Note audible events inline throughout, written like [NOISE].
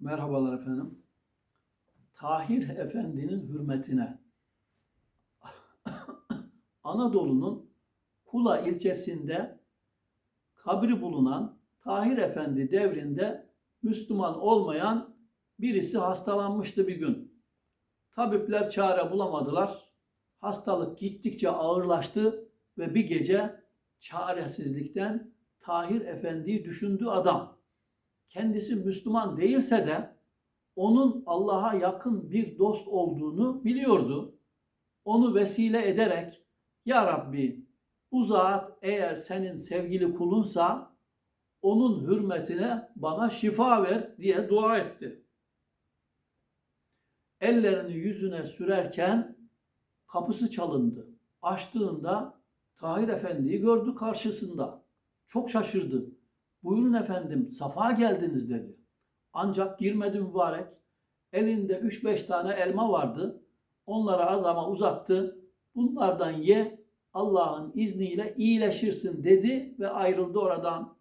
Merhabalar efendim. Tahir Efendi'nin hürmetine [COUGHS] Anadolu'nun Kula ilçesinde kabri bulunan Tahir Efendi devrinde Müslüman olmayan birisi hastalanmıştı bir gün. Tabipler çare bulamadılar. Hastalık gittikçe ağırlaştı ve bir gece çaresizlikten Tahir Efendi'yi düşündü adam kendisi Müslüman değilse de onun Allah'a yakın bir dost olduğunu biliyordu. Onu vesile ederek Ya Rabbi bu zat eğer senin sevgili kulunsa onun hürmetine bana şifa ver diye dua etti. Ellerini yüzüne sürerken kapısı çalındı. Açtığında Tahir Efendi'yi gördü karşısında. Çok şaşırdı. Buyurun efendim safa geldiniz dedi. Ancak girmedi mübarek. Elinde 3-5 tane elma vardı. Onları adama uzattı. Bunlardan ye Allah'ın izniyle iyileşirsin dedi ve ayrıldı oradan.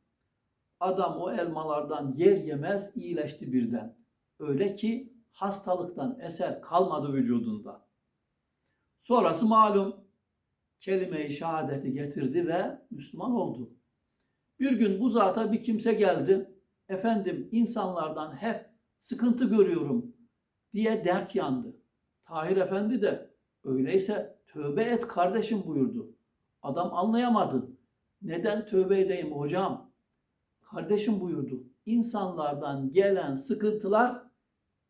Adam o elmalardan yer yemez iyileşti birden. Öyle ki hastalıktan eser kalmadı vücudunda. Sonrası malum kelime-i şehadeti getirdi ve Müslüman oldu. Bir gün bu zata bir kimse geldi. Efendim insanlardan hep sıkıntı görüyorum diye dert yandı. Tahir Efendi de öyleyse tövbe et kardeşim buyurdu. Adam anlayamadı. Neden tövbe edeyim hocam? Kardeşim buyurdu. İnsanlardan gelen sıkıntılar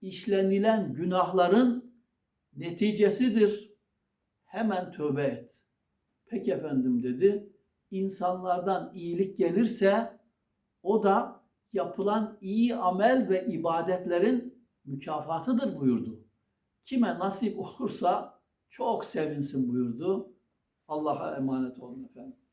işlenilen günahların neticesidir. Hemen tövbe et. Peki efendim dedi insanlardan iyilik gelirse o da yapılan iyi amel ve ibadetlerin mükafatıdır buyurdu. Kime nasip olursa çok sevinsin buyurdu. Allah'a emanet olun efendim.